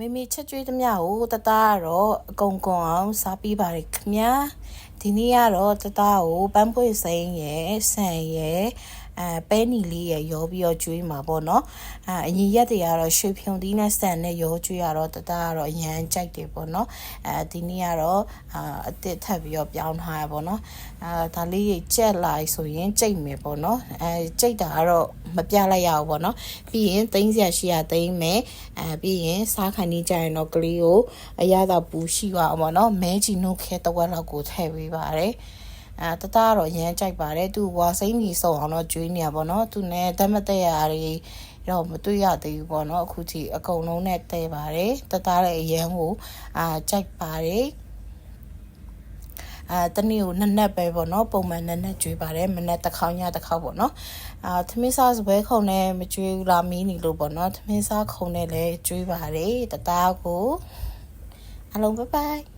မေမေချက်ကျွေးသမျှကိုတသားကတော့အကုန်ကွန်အောင်စားပြီးပါတယ်ခင်ဗျာဒီနေ့ကတော့တသားကိုပန်းပွေစိမ်းရယ်ဆန်ရယ်အဲပဲနီလေးရယ်ရောပြီးတော့ကျွေးမှာပေါ့နော်အဲအရင်ရက်တွေကတော့ရွှေဖြုံသီးနဲ့ဆန်နဲ့ရောကျွေးရတော့တသားကတော့အရန်ကြိုက်တယ်ပေါ့နော်အဲဒီနေ့ကတော့အာအစ်စ်ထပ်ပြီးတော့ပြောင်းထားရပေါ့နော်အဲဒါလေးကြီးကြက်လိုက်ဆိုရင်ကြိတ်မယ်ပေါ့နော်အဲကြိတ်တာကတော့ မပြလိုက်ရဘူးပေါ့နော်ပြီးရင်သိန်းစရာရှိရသိန်းမယ်အဲပြီးရင်စားခိုင်းနေကြရင်တော့ကလေးကိုအရသာပူရှိရအောင်ပေါ့နော်မဲချီနှုတ်ခဲတစ်ဝက်လောက်ကိုထည့်ပေးပါတယ်အဲတသားတော့ရမ်းကြိုက်ပါတယ်သူဝါစိမ့်ကြီးစုံအောင်တော့ကျွေးနေရပါတော့သူနဲ့တမတက်ရတွေတော့မတွေ့ရသေးဘူးပေါ့နော်အခုထိအကုန်လုံးနဲ့တဲပါတယ်တသားလည်းအရန်ကိုအာကြိုက်ပါတယ် အာတနေ့ကိုနှစ်နက်ပဲပေါ့နော်ပုံမှန်နှစ်နက်ကျွေးပါတယ်မနက်တစ်ခေါက်ညတစ်ခေါက်ပေါ့နော်အာသမင်းစားစပွဲခုံနဲ့မကျွေးဘူးလားမီးနေလို့ပေါ့နော်သမင်းစားခုံနဲ့လည်းကျွေးပါတယ်တသားကိုအလုံးဘိုင်ဘိုင်